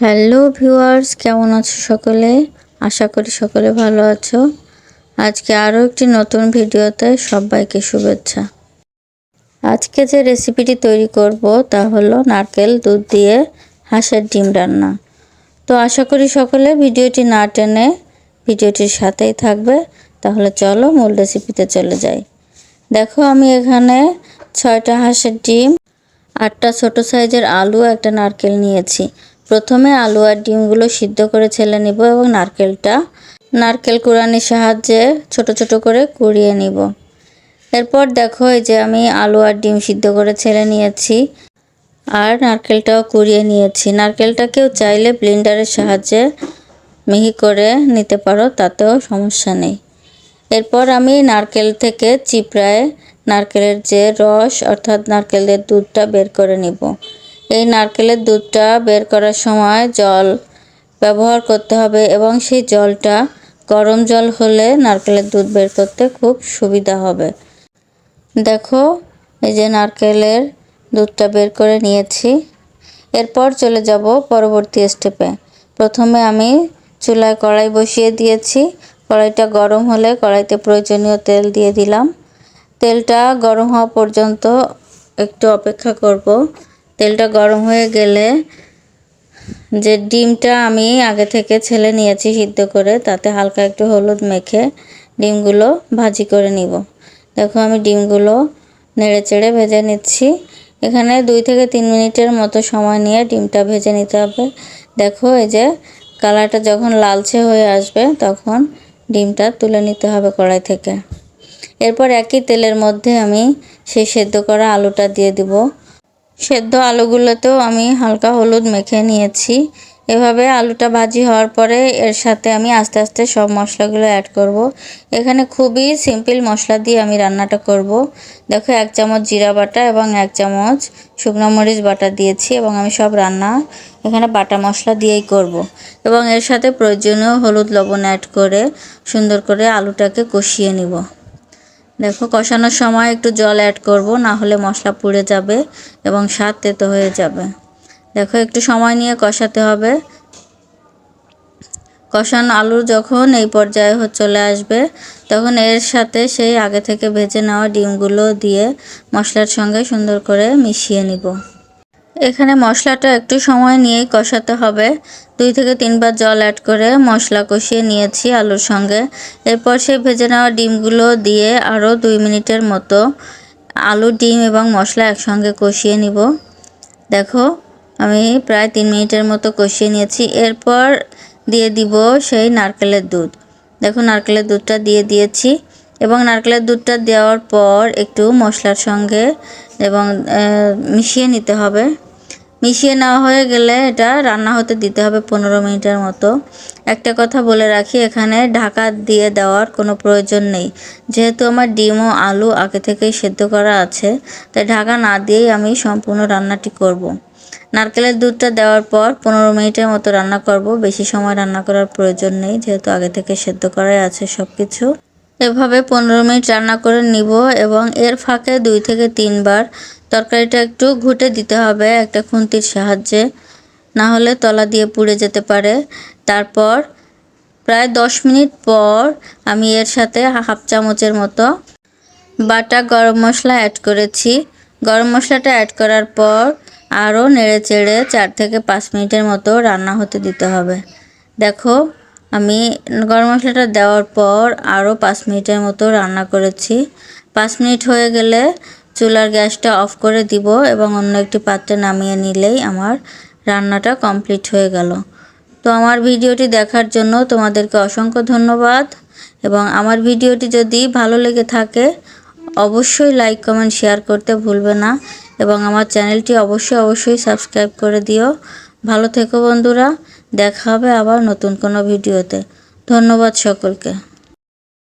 Hello viewers, কেমন আছো সকলে? আশা করি সকলে ভালো আছো। আজকে আরও একটি নতুন ভিডিওতে সবাইকে শুভেচ্ছা। আজকে যে রেসিপিটি তৈরি করব তা হলো নারকেল দুধ দিয়ে হাঁসের ডিম রান্না। তো আশা করি সকলে ভিডিওটি না টেনে ভিডিওটির সাথেই থাকবে। তাহলে চলো মূল রেসিপিতে চলে যাই। দেখো আমি এখানে ছয়টা হাঁসের ডিম, আটটা ছোট সাইজের আলু, একটা নারকেল নিয়েছি। প্রথমে আলু আর ডিমগুলো সিদ্ধ করে ছেলে নিব এবং নারকেলটা, নারকেল কুড়ানির সাহায্যে ছোট ছোট করে কুড়িয়ে নিব। এরপর দেখো এই যে আমি আলু আর ডিম সিদ্ধ করে ছেলে নিয়েছি আর নারকেলটাও কুড়িয়ে নিয়েছি। নারকেলটাকেও চাইলে ব্লেন্ডারের সাহায্যে মিহি করে নিতে পারো, তাতেও সমস্যা নেই। এরপর আমি নারকেল থেকে চিপড়ায় নারকেলের যে রস অর্থাৎ নারকেলের দুধটা বের করে নিব। এই নারকেলের দুধটা বের করার সময় জল ব্যবহার করতে হবে এবং সেই জলটা গরম জল হলে নারকেলের দুধ বের করতে খুব সুবিধা হবে। দেখো, এই যে নারকেলের দুধটা বের করে নিয়েছি। এরপর চলে যাব পরবর্তী স্টেপে। প্রথমে আমি চুলায় কড়াই বসিয়ে দিয়েছি। কড়াইটা গরম হলে কড়াইতে প্রয়োজনীয় তেল দিয়ে দিলাম। তেলটা গরম হওয়া পর্যন্ত একটু অপেক্ষা করব। তেলটা গরম হয়ে গেলে যে ডিমটা আমি আগে থেকে ছেলে নিয়েছি সিদ্ধ করে, তাতে হালকা একটু হলুদ মেখে ডিমগুলো ভাজি করে নিব। দেখো আমি ডিমগুলো নেড়ে চেড়ে ভেজে নিচ্ছি। এখানে দুই থেকে তিন মিনিটের মতো সময় নিয়ে ডিমটা ভেজে নিতে হবে। দেখো এই যে কালারটা যখন লালচে হয়ে আসবে, তখন ডিমটা তুলে নিতে হবে কড়াই থেকে। এরপর একই তেলের মধ্যে আমি সেই সেদ্ধ করা আলুটা দিয়ে দিব। সেদ্ধ আলুগুলোতেও আমি হালকা হলুদ মেখে নিয়েছি এভাবে আলুটা ভাজি হওয়ার পরে এর সাথে আমি আস্তে আস্তে সব মশলাগুলো অ্যাড করব। এখানে খুবই সিম্পল মশলা দিয়ে আমি রান্নাটা করব। দেখো, এক চামচ জিরা বাটা এবং এক চামচ শুকনো মরিচ বাটা দিয়েছি এবং আমি সব রান্না এখানে বাটা মশলা দিয়েই করব। এবং এর সাথে প্রয়োজনীয় হলুদ লবণ অ্যাড করে সুন্দর করে আলুটাকে কষিয়ে নিব দেখো, কষানোর সময় একটু জল অ্যাড করব, না হলে মশলা পুড়ে যাবে এবং স্বাদ তেতো হয়ে যাবে। দেখো, একটু সময় নিয়ে কষাতে হবে। কষানো আলুর যখন এই পর্যায়ে চলে আসবে, তখন এর সাথে সেই আগে থেকে ভেজে নেওয়া ডিমগুলো দিয়ে মশলার সঙ্গে সুন্দর করে মিশিয়ে নিব। এখানে মশলাটা একটু সময় নিয়েই কষাতে হবে। দুই থেকে তিনবার জল অ্যাড করে মশলা কষিয়ে নিয়েছি আলুর সঙ্গে। এরপর সেই ভেজে নেওয়া ডিমগুলো দিয়ে আরও দুই মিনিটের মতো আলু, ডিম এবং মশলা একসঙ্গে কষিয়ে নিব। দেখো, আমি প্রায় তিন মিনিটের মতো কষিয়ে নিয়েছি। এরপর দিয়ে দিব সেই নারকেলের দুধ। দেখো, নারকেলের দুধটা দিয়ে দিয়েছি এবং নারকেলের দুধটা দেওয়ার পর একটু মশলার সঙ্গে এবং মিশিয়ে নিতে হবে। মিশিয়ে নেওয়া হয়ে গেলে এটা রান্না হতে দিতে হবে পনেরো মিনিটের মতো। একটা কথা বলে রাখি, এখানে ঢাকা দিয়ে দেওয়ার কোনো প্রয়োজন নেই। যেহেতু আমার ডিম ও আলু আগে থেকেই সেদ্ধ করা আছে, তাই ঢাকা না দিয়েই আমি সম্পূর্ণ রান্নাটি করব। নারকেলের দুধটা দেওয়ার পর পনেরো মিনিটের মতো রান্না করব। বেশি সময় রান্না করার প্রয়োজন নেই, যেহেতু আগে থেকে সেদ্ধ করাই আছে সব কিছু এভাবে পনেরো মিনিট রান্না করে নিব এবং এর ফাঁকে দুই থেকে তিনবার তরকারিটা একটু ঘুটে দিতে হবে একটা খুন্তির সাহায্যে। না হলে তলা দিয়ে পুড়ে যেতে পারে। তারপর প্রায় দশ মিনিট পর আমি এর সাথে হাফ চামচের মতো বাটা গরম মশলা অ্যাড করেছি। গরম মশলাটা অ্যাড করার পর আরও নেড়ে চেড়ে চার থেকে পাঁচ মিনিটের মতো রান্না হতে দিতে হবে। দেখো আমি গরম মশলাটা দেওয়ার পর আরও পাঁচ মিনিটের মতো রান্না করেছি। পাঁচ মিনিট হয়ে গেলে চুলার গ্যাসটা অফ করে দিব এবং অন্য একটি পাত্রে নামিয়ে নিলেই আমার রান্নাটা কমপ্লিট হয়ে গেল। তো আমার ভিডিওটি দেখার জন্য তোমাদেরকে অসংখ্য ধন্যবাদ এবং আমার ভিডিওটি যদি ভালো লেগে থাকে, অবশ্যই লাইক, কমেন্ট, শেয়ার করতে ভুলবে না এবং আমার চ্যানেলটি অবশ্যই অবশ্যই সাবস্ক্রাইব করে দিও। ভালো থেকো বন্ধুরা। দেখা হবে আবার নতুন কোনো ভিডিওতে। ধন্যবাদ সকলকে।